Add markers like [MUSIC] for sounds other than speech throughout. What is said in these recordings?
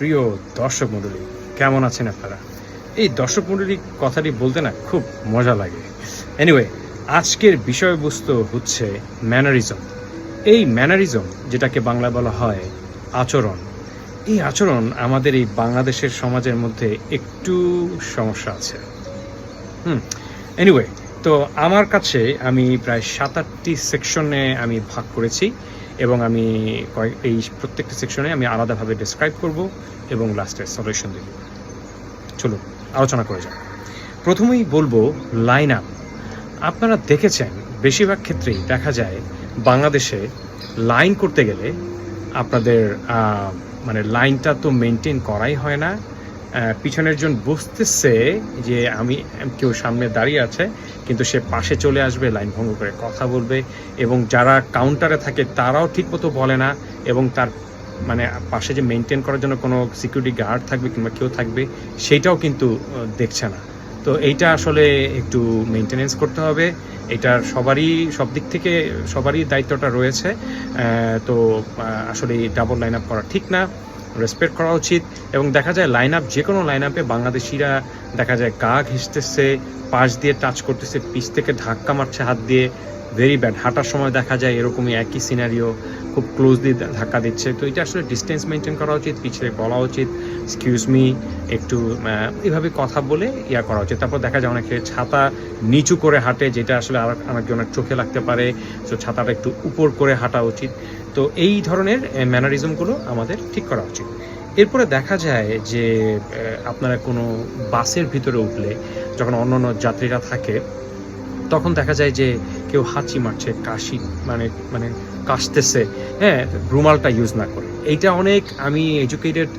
প্রিয় দর্শক মণ্ডলী, কেমন আছেন আপনারা? এই দর্শক মণ্ডলী কথাটি বলতে না খুব মজা লাগে। এনিওয়ে আজকের বিষয়বস্তু হচ্ছে ম্যানারিজম এই ম্যানারিজম যেটাকে বাংলা বলা হয় আচরণ। এই আচরণ আমাদের এই বাংলাদেশের সমাজের মধ্যে একটু সমস্যা আছে। হুম এনিওয়ে তো আমার কাছে আমি প্রায় সাত আটটি সেকশনে আমি ভাগ করেছি। এবং আমি কয়েক এই প্রত্যেকটা সেকশনে আমি আলাদাভাবে ডিসক্রাইব করব এবং লাস্টে সলিউশন দেব। চলো আলোচনা করে যাক। প্রথমেই বলব লাইন আপ আপনারা দেখেছেন, বেশিরভাগ ক্ষেত্রেই দেখা যায়, বাংলাদেশে লাইন করতে গেলে আপনাদের মানে লাইনটা তো মেনটেন করাই হয় না। পিছনের জন বুঝতেছে যে আমি, কেউ সামনে দাঁড়িয়ে আছে, কিন্তু সে পাশে চলে আসবে, লাইন ভঙ্গ করে কথা বলবে, এবং যারা কাউন্টারে থাকে তারাও ঠিকমতো বলে না, এবং তার মানে পাশে যে মেনটেন করার জন্য কোনো সিকিউরিটি গার্ড থাকবে কিংবা কেউ থাকবে, সেটাও কিন্তু দেখছে না। তো এইটা আসলে একটু মেনটেনেন্স করতে হবে। এটার সবারই, সব দিক থেকে সবারই দায়িত্বটা রয়েছে। তো আসলে ডাবল লাইন আপ করা ঠিক না। রেসপেক্ট করা উচিত এবং দেখা যায় লাইন আপ যে কোনো লাইন আপে বাংলাদেশিরা দেখা যায় গা ঘেঁচতেছে পাশ দিয়ে টাচ করতেছে পিছ থেকে ধাক্কা মারছে হাত দিয়ে ভেরি ব্যাড হাঁটার সময় দেখা যায় এরকমই একই সিনারিও খুব ক্লোজলি ধাক্কা দিচ্ছে। তো এটা আসলে ডিস্টেন্স মেনটেন করা উচিত পিছিয়ে বলা উচিত। এক্সকিউজ মি একটু এভাবে কথা বলে ইয়া করা উচিত। তারপর দেখা যায় অনেকে ছাতা নিচু করে হাঁটে, যেটা আসলে আর অনেকজনের চোখে লাগতে পারে। তো ছাতাটা একটু উপর করে হাঁটা উচিত। তো এই ধরনের ম্যানারিজমগুলো আমাদের ঠিক করা উচিত। এরপরে দেখা যায় যে আপনারা কোনো বাসের ভিতরে উঠলে, যখন অন্য অন্য যাত্রীরা থাকে, তখন দেখা যায় যে, কেউ হাঁচি মারছে, কাশি মানে মানে কাশতেছে হ্যাঁ রুমালটা ইউজ না করে। এইটা অনেক আমি এডুকেটেড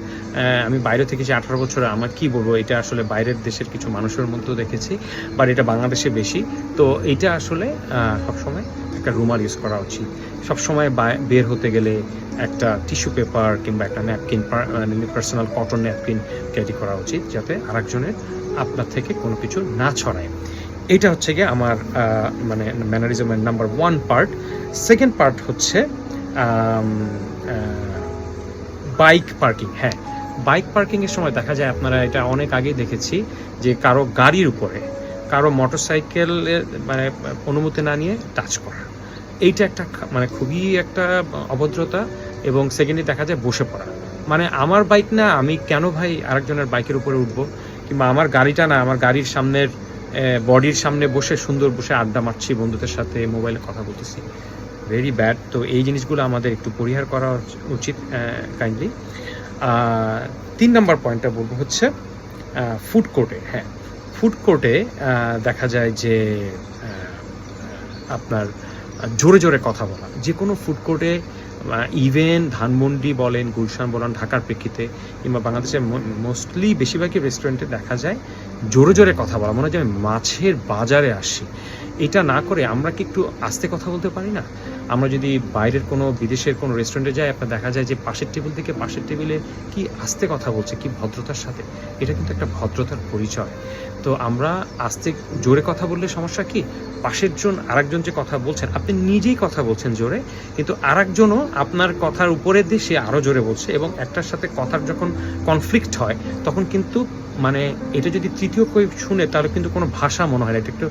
আমি বাইরে থেকে যে আঠারো বছরে আমার কি বলব, এটা আসলে বাইরের দেশের কিছু মানুষের মধ্যেও দেখেছি বাট এটা বাংলাদেশে বেশি। তো এইটা আসলে সবসময় একটা রুমাল ইউজ করা উচিত। সবসময় বের হতে গেলে একটা টিস্যু পেপার কিংবা একটা napkin personal cotton napkin carry করা উচিত, যাতে আরেকজনের আপনার থেকে কোনো কিছু না ছড়ায়। এটা হচ্ছে গিয়ে আমার মানে ম্যানারিজমের number one part second part হচ্ছে বাইক পার্কিং হ্যাঁ। বাইক পার্কিংয়ের সময় দেখা যায় আপনারা এটা অনেক আগেই দেখেছি যে কারও গাড়ির উপরে কারও মোটরসাইকেলের মানে অনুমতি না নিয়ে টাচ করা। এইটা একটা মানে খুবই একটা অভদ্রতা এবং সেকেন্ডে দেখা যায় বসে পড়া। মানে আমার বাইক না, আমি কেন ভাই আরেকজনের বাইকের উপরে উঠবো? কিংবা আমার গাড়িটা না, আমার গাড়ির সামনের বডির সামনে বসে সুন্দর বসে আড্ডা মারছি বন্ধুদের সাথে মোবাইলে কথা বলতেছি। ভেরি ব্যাড তো এই জিনিসগুলো আমাদের একটু পরিহার করা উচিত কাইন্ডলি তিন নম্বর পয়েন্টটা বলব হচ্ছে ফুড কোর্টে হ্যাঁ। ফুড কোর্টে দেখা যায় যে আপনার জোরে জোরে কথা বলা। যে কোনো ফুড কোর্টে ইভেন ধানমন্ডি বলেন, গুলশান বলেন, ঢাকার প্রেক্ষিতে কিংবা বাংলাদেশের মোস্টলি বেশিরভাগই রেস্টুরেন্টে দেখা যায় জোরে জোরে কথা বলা। মনে হয় যে আমি মাছের বাজারে আসি। এটা না করে আমরা কি একটু আস্তে কথা বলতে পারি না? আমরা যদি বাইরের কোনো, বিদেশের কোনো রেস্টুরেন্টে যাই, আপনার দেখা যায় যে পাশের টেবিল থেকে পাশের টেবিলে কি আস্তে কথা বলছে, কি ভদ্রতার সাথে? এটা কিন্তু একটা ভদ্রতার পরিচয়। তো আমরা আস্তে জোরে কথা বললে সমস্যা কি? পাশের জন আরেকজন যে কথা বলছেন, আপনি নিজেই কথা বলছেন জোরে, কিন্তু আরেকজনও আপনার কথার উপরে দিয়ে সে আরও জোরে বলছে এবং একটার সাথে কথার যখন কনফ্লিক্ট হয়, তখন কিন্তু মানে এটা যদি তৃতীয় কেউ শুনে, তাহলে কিন্তু কোনো ভাষা মনে হয় না। এটা একটু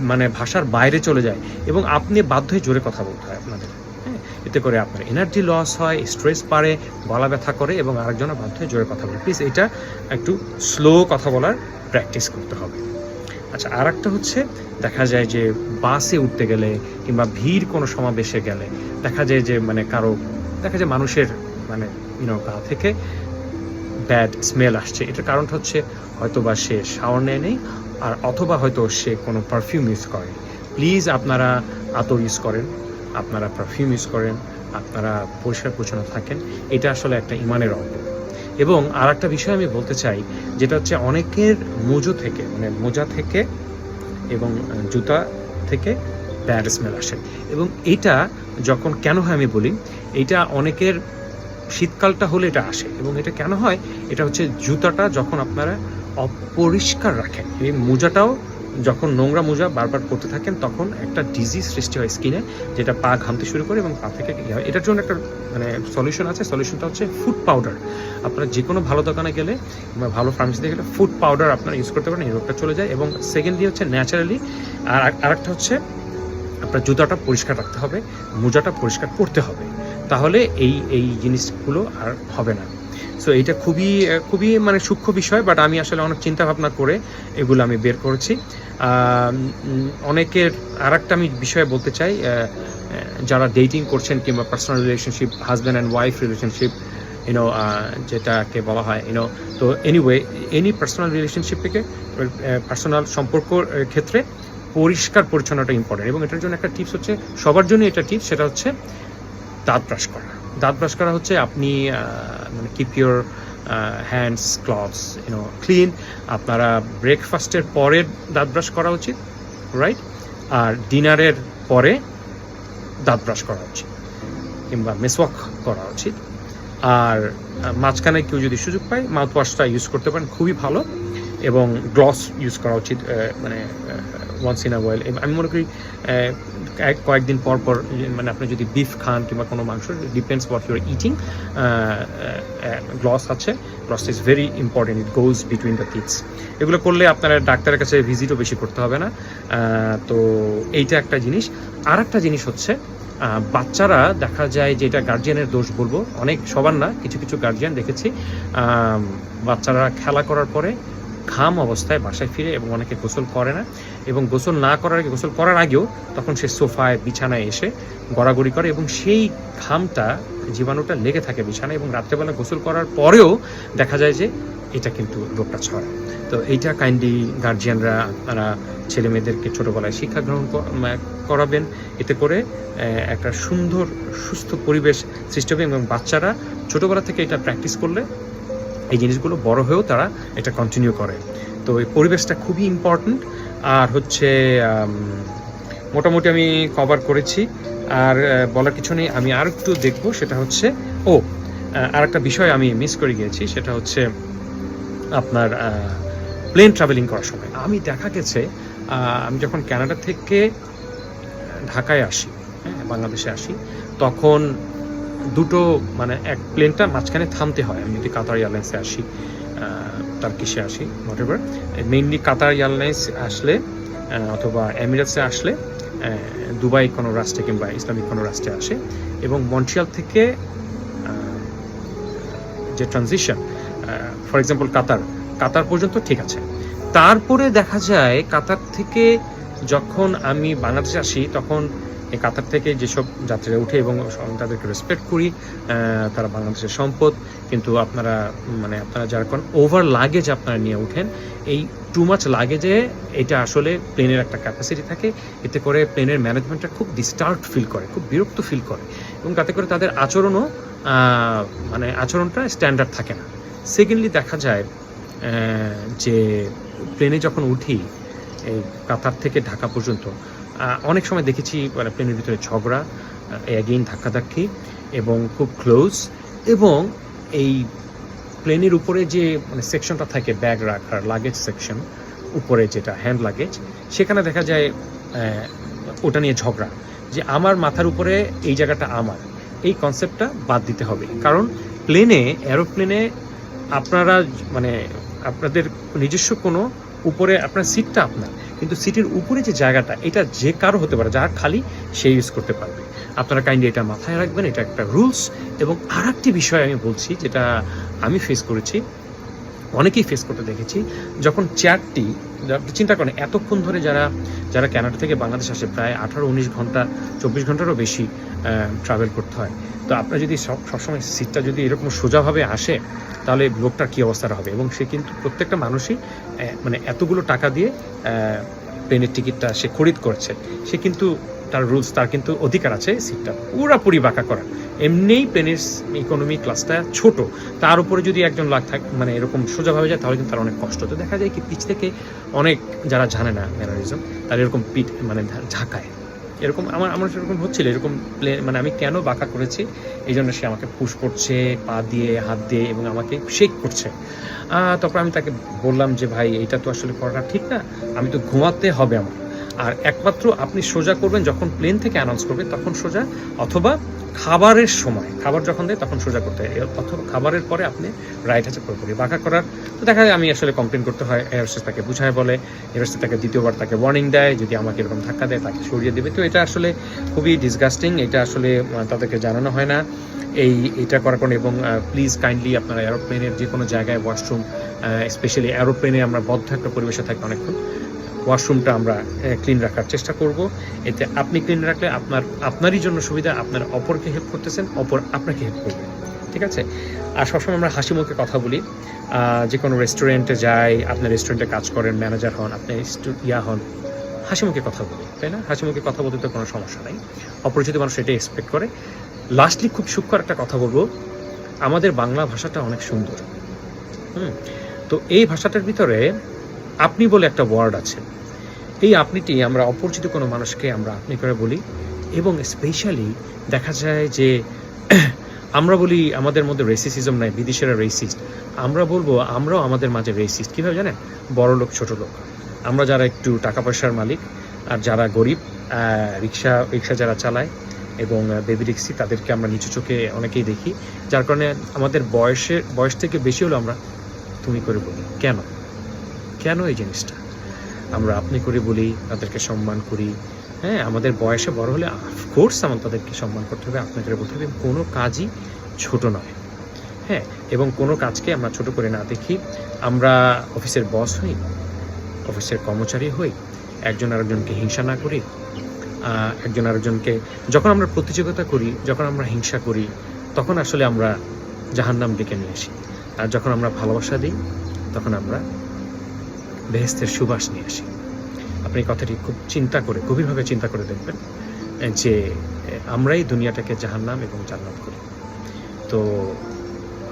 মানে ভাষার বাইরে চলে যায় এবং আপনি বাধ্য হয়ে জোরে কথা বলতে হয় আপনাদের। হ্যাঁ এতে করে আপনার এনার্জি লস হয় স্ট্রেস বাড়ে, গলা ব্যথা করে এবং আরেকজনের বাধ্য হয়ে জোরে কথা বলে। প্লিজ এটা একটু স্লো কথা বলার প্র্যাকটিস করতে হবে। আচ্ছা আর একটা হচ্ছে দেখা যায় যে বাসে উঠতে গেলে কিংবা ভিড় কোনো সমাবেশে গেলে দেখা যায় যে মানে কারও, দেখা যায় মানুষের মানে ইউনো গা থেকে ব্যাড স্মেল আসছে। এটার কারণটা হচ্ছে হয়তো বা সে শাওয়ার নেয় নেই আর অথবা হয়তো সে কোনো পারফিউম ইউজ করে। প্লিজ আপনারা আতর ইউজ করেন, আপনারা পারফিউম ইউজ করেন, আপনারা পরিষ্কার পরিচ্ছন্ন থাকেন, এটা আসলে একটা ইমানের অঙ্গ। এবং আর একটা বিষয় আমি বলতে চাই, যেটা হচ্ছে অনেকের মোজো থেকে মানে মোজা থেকে এবং জুতা থেকে ব্যাড স্মেল আসে। এবং এটা যখন কেন হয় আমি বলি, এটা অনেকের শীতকালটা হলে এটা আসে এবং এটা কেন হয়? এটা হচ্ছে জুতাটা যখন আপনারা অপরিষ্কার রাখেন এই মোজাটাও যখন নোংরা মোজা বারবার পড়তে থাকেন, তখন একটা ডিজিজ সৃষ্টি হয় স্কিনে যেটা পা ঘামতে শুরু করে এবং পা থেকে হয়? এটার জন্য একটা মানে সলিউশন আছে। সলিউশনটা হচ্ছে ফুড পাউডার আপনারা যে কোনো ভালো দোকানে গেলে বা ভালো ফার্মেসিতে গেলে ফুড পাউডার আপনারা ইউজ করতে পারেন, এই রোগটা চলে যায়। এবং সেকেন্ডলি হচ্ছে ন্যাচারালি আর আরেকটা হচ্ছে আপনার জুতাটা পরিষ্কার রাখতে হবে, মোজাটা পরিষ্কার করতে হবে। তাহলে এই এই জিনিসগুলো আর হবে না। সো এটা খুবই খুবই মানে সূক্ষ্ম বিষয় বাট আমি আসলে অনেক চিন্তা ভাবনা করে এগুলো আমি বের করেছি। অনেকের আর একটা আমি বিষয়ে বলতে চাই যারা ডেটিং করছেন কিংবা personal relationship husband and wife relationship you know যেটাকে বলা হয় ইউনো তো এনিওয়ে এনি পার্সোনাল রিলেশনশিপ থেকে পার্সোনাল সম্পর্ক ক্ষেত্রে পরিষ্কার পরিচ্ছন্নতা ইম্পর্টেন্ট এবং এটার জন্য একটা টিপস হচ্ছে, সবার জন্য এটা টিপস সেটা হচ্ছে দাঁত ব্রাশ করা। দাঁত ব্রাশ করা হচ্ছে আপনি মানে keep your hands clothes you know clean আপনারা ব্রেকফাস্টের পরে দাঁত ব্রাশ করা উচিত রাইট আর ডিনারের পরে দাঁত ব্রাশ করা উচিত, কিংবা মেসওয়াক করা উচিত। আর মাঝখানে কেউ যদি সুযোগ পায় মাউথ ওয়াশটা ইউজ করতে পারেন, খুবই ভালো। এবং গ্লস ইউজ করা উচিত মানে ওয়ান্স ইন আ ওয়েল আমি মনে করি এক- কয়েকদিন পর পর মানে আপনি যদি বিফ খান কিংবা কোনো মাংস depends what you're eating floss আছে। Floss is very important it goes between the teeths এগুলো করলে আপনারা ডাক্তারের কাছে ভিজিটও বেশি করতে হবে না। তো এইটা একটা জিনিস। আর একটা জিনিস হচ্ছে বাচ্চারা দেখা যায় যে এটা গার্জিয়ানের দোষ বলব। অনেক, সবার না, কিছু কিছু গার্জিয়ান দেখেছি। বাচ্চারা খেলা করার পরে ঘাম অবস্থায় বাসায় ফিরে এবং অনেকে গোসল করে না এবং গোসল না করার আগে গোসল করার আগেও তখন সে সোফায়, বিছানায় এসে গড়াগড়ি করে এবং সেই ঘামটা জীবাণুটা লেগে থাকে বিছানায় এবং রাত্রেবেলা গোসল করার পরেও দেখা যায় যে এটা কিন্তু রোগটা ছড়ায়। তো এইটা কাইন্ডলি গার্জিয়ানরা আপনারা ছেলে মেয়েদেরকে ছোটোবেলায় শিক্ষা গ্রহণ করাবেন। এতে করে একটা সুন্দর, সুস্থ পরিবেশ সৃষ্টি হবে এবং বাচ্চারা ছোটোবেলা থেকে এটা প্র্যাকটিস করলে এই জিনিসগুলো বড় হয়েও তারা এটা কন্টিনিউ করে। তো এই পরিবেশটা খুবই ইম্পর্ট্যান্ট আর হচ্ছে মোটামুটি আমি কভার করেছি। আর বলার কিছু নেই, আমি আর একটু দেখব, সেটা হচ্ছে, ও আর একটা বিষয় আমি মিস করে গিয়েছি, সেটা হচ্ছে আপনার প্লেন ট্রাভেলিং করার সময়। আমি দেখা গেছে আমি যখন কানাডা থেকে ঢাকায় আসি হ্যাঁ বাংলাদেশে আসি, তখন দুটো মানে এক প্লেনটা মাঝখানে থামতে হয়। আমি যদি কাতার এয়ারলাইন্সে আসি তার কিসে আসি whatever mainly Qatar airlines আসলে অথবা এমিরেটসে আসলে দুবাই কোনো রাষ্ট্রে কিংবা ইসলামিক কোনো রাষ্ট্রে আসে এবং মন্ট্রিয়াল থেকে যে transition for example Qatar Qatar পর্যন্ত ঠিক আছে। তারপরে দেখা যায় কাতার থেকে যখন আমি বাংলাদেশে আসি, তখন কাতার থেকে যেসব যাত্রীরা উঠে এবং তাদেরকে রেসপেক্ট করি তারা বাংলাদেশের সম্পদ, কিন্তু আপনারা মানে আপনারা যারা কোন ওভার লাগেজ আপনারা নিয়ে উঠেন এই টু মাচ লাগেজে এটা আসলে প্লেনের একটা ক্যাপাসিটি থাকে, এতে করে প্লেনের ম্যানেজমেন্টটা খুব ডিস্টার্ব ফিল করে, খুব বিরক্ত ফিল করে এবং তাতে করে তাদের আচরণও মানে আচরণটা স্ট্যান্ডার্ড থাকে না। সেকেন্ডলি দেখা যায় যে প্লেনে যখন উঠি, এই কাতার থেকে ঢাকা পর্যন্ত অনেক সময় দেখেছি মানে প্লেনের ভিতরে ঝগড়া অ্যাগেইন ধাক্কাধাক্কি এবং খুব ক্লোজ এবং এই প্লেনের উপরে যে মানে সেকশনটা থাকে ব্যাগ রাখার লাগেজ সেকশন উপরে যেটা হ্যান্ড লাগেজ সেখানে দেখা যায় ওটা নিয়ে ঝগড়া যে আমার মাথার উপরে এই জায়গাটা আমার। এই কনসেপ্টটা বাদ দিতে হবে। কারণ প্লেনে এরোপ্লেনে আপনারা মানে আপনাদের নিজস্ব কোনো উপরে, আপনার সিটটা আপনার। কিন্তু সিটের উপরে যে জায়গাটা, এটা যে কারও হতে পারে, যার খালি সে ইউজ করতে পারবে। আপনারা কাইন্ডলি এটা মাথায় রাখবেন, এটা একটা রুলস এবং আর একটি বিষয় আমি বলছি, যেটা আমি ফেস করেছি অনেকেই ফেস করতে দেখেছি, যখন চেয়ারটি চিন্তা করেন, এতক্ষণ ধরে যারা যারা ক্যানাডা থেকে বাংলাদেশ আসে, প্রায় আঠারো, উনিশ ঘণ্টা, চব্বিশ ঘন্টারও বেশি ট্রাভেল করতে হয়। তো আপনার যদি সব, সবসময় সিটটা যদি এরকম সোজাভাবে আসে, তাহলে লোকটার কী অবস্থাটা হবে? এবং সে কিন্তু প্রত্যেকটা মানুষই মানে এতগুলো টাকা দিয়ে প্লেনের টিকিটটা সে খরিদ করছে। সে কিন্তু তার রুলস তার কিন্তু অধিকার আছে সিটটা পুরাপুরি বাঁকা করা। এমনিই প্লেনের ইকোনমি ক্লাসটা ছোট। তার উপরে যদি একজন লাগ থাক মানে এরকম সোজাভাবে যায়, তাহলে কিন্তু তার অনেক কষ্ট। তো দেখা যায় কি, পিচ থেকে অনেক যারা জানে না ম্যানারিজম তারা এরকম পিঠ মানে ঝাঁকায়। এরকম আমার আমার সেরকম হচ্ছিল, এরকম প্লেন মানে আমি কেন বাঁকা করেছি? এই জন্য সে আমাকে পুশ করছে, পা দিয়ে, হাত দিয়ে এবং আমাকে শেক করছে। তারপর আমি তাকে বললাম যে, ভাই এটা তো আসলে করাটা ঠিক না। আমি তো ঘুমাতে হবে আমার। আর একমাত্র আপনি সোজা করবেন যখন প্লেন থেকে অ্যানাউন্স করবে তখন সোজা অথবা খাবারের সময়, খাবার যখন দেয় তখন সোজা করতে হয়। অথবা খাবারের পরে আপনি রাইট আছে পুরোপুরি বাঁকা করার। তো দেখা যায় আমি আসলে কমপ্লেন করতে হয় এয়ারসেস তাকে বুঝায় বলে এয়ারসেস তাকে দ্বিতীয়বার তাকে ওয়ার্নিং দেয়, যদি আমাকে এরকম ধাক্কা দেয় তাকে সরিয়ে দেবে। তো এটা আসলে খুবই ডিসগাস্টিং এটা আসলে তাদেরকে জানানো হয় না। এই, এটা করার কারণে এবং প্লিজ কাইন্ডলি আপনারা এরোপ্লেনের যে কোনো জায়গায় ওয়াশরুম স্পেশালি এরোপ্লেনে আমরা বদ্ধ একটা পরিবেশে থাকি অনেকক্ষণ। ওয়াশরুমটা আমরা ক্লিন রাখার চেষ্টা করব। এতে আপনি ক্লিন রাখলে আপনার, আপনারই জন্য সুবিধা, আপনার অপরকে হেল্প করতেছেন, অপর আপনাকে হেল্প করবে। ঠিক আছে? আর সবসময় আমরা হাসি মুখে কথা বলি। যে কোনো রেস্টুরেন্টে যাই আপনার রেস্টুরেন্টে কাজ করেন ম্যানেজার হন, আপনি ইয়া হন, হাসি মুখে কথা বলি, তাই না? হাসি মুখে কথা বলতে তো কোনো সমস্যা নাই। অপরিচিত মানুষ এটাই এক্সপেক্ট করে লাস্টলি খুব সূক্ষ্ম একটা কথা বলব, আমাদের বাংলা ভাষাটা অনেক সুন্দর। হুম? তো এই ভাষাটার ভিতরে আপনি বলে একটা ওয়ার্ড আছে। এই আপনিটি আমরা অপরিচিত কোনো মানুষকে আমরা আপনি করে বলি এবং স্পেশালি দেখা যায় যে [CLEARS THROAT] আমরা বলি আমাদের মধ্যে রেসিসিজম নাই, বিদেশেরা রেসিস্ট আমরা বলব আমরাও আমাদের মাঝে রেসিস্ট কীভাবে জানেন? বড় লোক, ছোট লোক। আমরা যারা একটু টাকা পয়সার মালিক আর যারা গরিব রিক্সা রিক্সা যারা চালায় এবং বেবি রিক্সি তাদেরকে আমরা নিচু চোখে অনেকেই দেখি। যার কারণে আমাদের বয়সের বয়স থেকে বেশি হলো আমরা তুমি করে বলি। কেন? কেন এই জিনিসটা? আমরা আপনি করে বলি, তাদেরকে সম্মান করি। হ্যাঁ আমাদের বয়সে বড় হলে অফকোর্স আমার তাদেরকে সম্মান করতে হবে আপনি করে বলতে হবে কোনো কাজই ছোট নয়। হ্যাঁ এবং কোনো কাজকে আমরা ছোট করে না দেখি। আমরা অফিসের বস হই, অফিসের কর্মচারী হই, একজন আরেকজনকে হিংসা না করি একজন আরেকজনকে, যখন আমরা প্রতিযোগিতা করি, যখন আমরা হিংসা করি, তখন আসলে আমরা জাহান্নাম ডেকে নিয়ে আসি। আর যখন আমরা ভালোবাসা দিই, তখন আমরা বেহেস্তের সুবাস নিয়ে আসি। আপনি কথাটি খুব চিন্তা করে, গভীরভাবে চিন্তা করে দেখবেন যে আমরাই দুনিয়াটাকে জাহান্নাম এবং জান্নাত করি। তো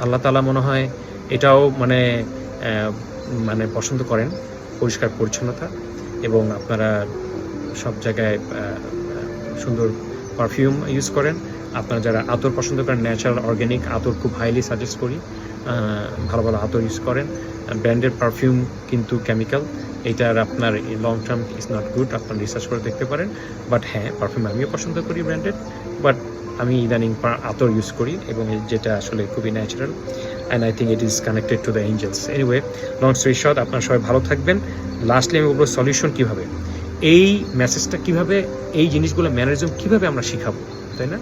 আল্লাহ তালা মনে হয় এটাও মানে মানে পছন্দ করেন পরিষ্কার পরিচ্ছন্নতা এবং আপনারা সব জায়গায় সুন্দর পারফিউম ইউজ করেন। আপনারা যারা আতর পছন্দ করেন ন্যাচারাল অর্গ্যানিক আতর খুব হাইলি সাজেস্ট করি ভালো ভালো আতর ইউজ করেন। ব্র্যান্ডের পারফিউম কিন্তু কেমিক্যাল এটার আপনার long term is not good আপনার রিসার্চ করে দেখতে পারেন। বাট হ্যাঁ পারফিউম আমিও পছন্দ করি ব্র্যান্ডেড বাট আমি ইদানিং আতর ইউজ করি এবং যেটা আসলে খুবই natural and I think it is connected to the angels anyway long story short আপনারা সবাই ভালো থাকবেন। লাস্টলি আমি বলব সলিউশন কীভাবে? এই মেসেজটা কীভাবে, এই জিনিসগুলো ম্যানারিজম কীভাবে আমরা শিখাবো, তাই না?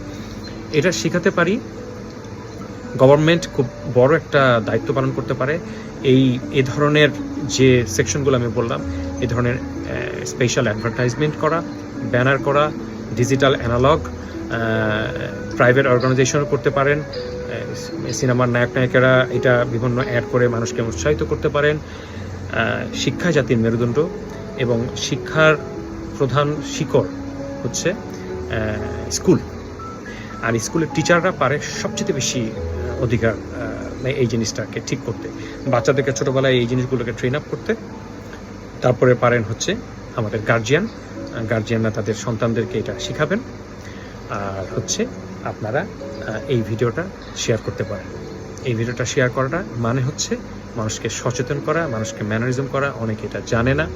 এটা শেখাতে পারি। গভর্নমেন্ট খুব বড় একটা দায়িত্ব পালন করতে পারে। এই, এ ধরনের যে সেকশনগুলো আমি বললাম, এ ধরনের স্পেশাল অ্যাডভার্টাইজমেন্ট করা ব্যানার করা ডিজিটাল অ্যানালগ প্রাইভেট অর্গানাইজেশনও করতে পারেন সিনেমার নায়ক নায়িকারা এটা বিভিন্ন অ্যাড করে মানুষকে উৎসাহিত করতে পারেন শিক্ষা জাতির মেরুদণ্ড এবং শিক্ষার প্রধান শিকড় হচ্ছে স্কুল আর স্কুলের টিচাররা পারে সবচেয়ে বেশি, অধিকার এই জিনিসটাকে ঠিক করতে। বাচ্চাদেরকে ছোটোবেলায় এই জিনিসগুলোকে ট্রেন আপ করতে। তারপরে পারেন হচ্ছে আমাদের গার্জিয়ান গার্জিয়ানরা তাদের সন্তানদেরকে এটা শিখাবেন। আর হচ্ছে আপনারা এই ভিডিওটা শেয়ার করতে পারেন। এই ভিডিওটা শেয়ার করাটা মানে হচ্ছে মানুষকে সচেতন করা, মানুষকে ম্যানারিজম করা, অনেকে এটা জানে না।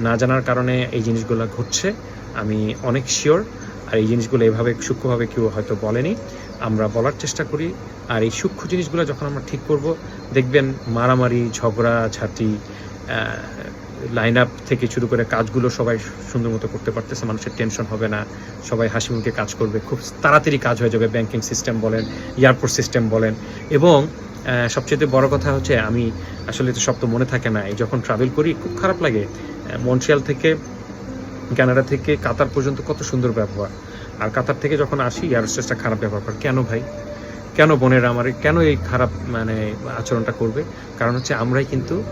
না জানার কারণে এই জিনিসগুলো ঘটছে। আমি অনেক শিওর আর এই জিনিসগুলো এভাবে সূক্ষ্মভাবে কেউ হয়তো বলেনি, আমরা বলার চেষ্টা করি। আর এই সূক্ষ্ম জিনিসগুলো যখন আমরা ঠিক করব, দেখবেন মারামারি, ঝগড়া, ঝাঁটি লাইন আপ থেকে শুরু করে কাজগুলো সবাই সুন্দর মতো করতে পারতেছে, মানুষের টেনশন হবে না, সবাই হাসি মুখে কাজ করবে, খুব তাড়াতাড়ি কাজ হয়ে যাবে ব্যাংকিং সিস্টেম বলেন এয়ারপোর্ট সিস্টেম বলেন। এবং সবচেয়ে বড় কথা হচ্ছে, আমি আসলে তো সব তো মনে থাকে না যখন ট্রাভেল করি, খুব খারাপ লাগে। মন্ট্রিয়াল থেকে কানাডা থেকে কাতার পর্যন্ত কত সুন্দর ব্যবহার। আর কাতার থেকে যখন আসি এয়ারোস্টেসটা খারাপ ব্যবহার করে। কেন ভাই? কেন বোনেরা আমার কেন এই খারাপ মানে আচরণটা করবে? কারণ হচ্ছে আমরাই কিন্তু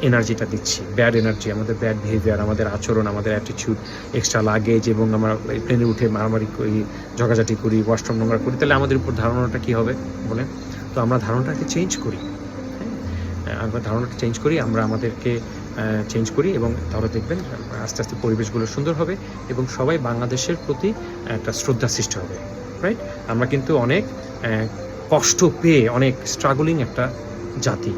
এনার্জিটা দিচ্ছি। ব্যাড এনার্জি, আমাদের ব্যাড বিহেভিয়ার আমাদের আচরণ, আমাদের অ্যাটিটিউড এক্সট্রা লাগেজ এবং আমরা প্লেনে উঠে মারামারি করি ঝগাঝাটি করি ওয়াশরুম নোংরা করি। তাহলে আমাদের উপর ধারণাটা কী হবে বলে তো আমরা ধারণাটাকে চেঞ্জ করি। হ্যাঁ? আমরা ধারণাটা চেঞ্জ করি, আমরা আমাদেরকে চেঞ্জ করি এবং তাহলে দেখবেন আস্তে আস্তে পরিবেশগুলো সুন্দর হবে এবং সবাই বাংলাদেশের প্রতি একটা শ্রদ্ধা সৃষ্টি হবে রাইট আমরা কিন্তু অনেক কষ্ট পেয়ে, অনেক স্ট্রাগলিং একটা জাতি।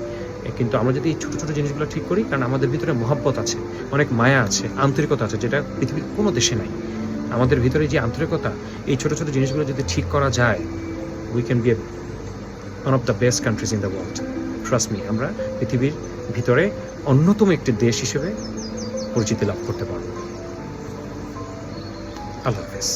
কিন্তু আমরা যদি এই ছোটো ছোটো জিনিসগুলো ঠিক করি, কারণ আমাদের ভিতরে মহাব্বত আছে, অনেক মায়া আছে, আন্তরিকতা আছে, যেটা পৃথিবীর কোনো দেশে নাই। আমাদের ভিতরে যে আন্তরিকতা, এই ছোটো ছোটো জিনিসগুলো যদি ঠিক করা যায় we can be one of the best countries in the world trust me আমরা পৃথিবীর ভিতরে অন্যতম একটি দেশ হিসেবে পরিচিতি লাভ করতে পারব। আল্লাহ হাফেজ।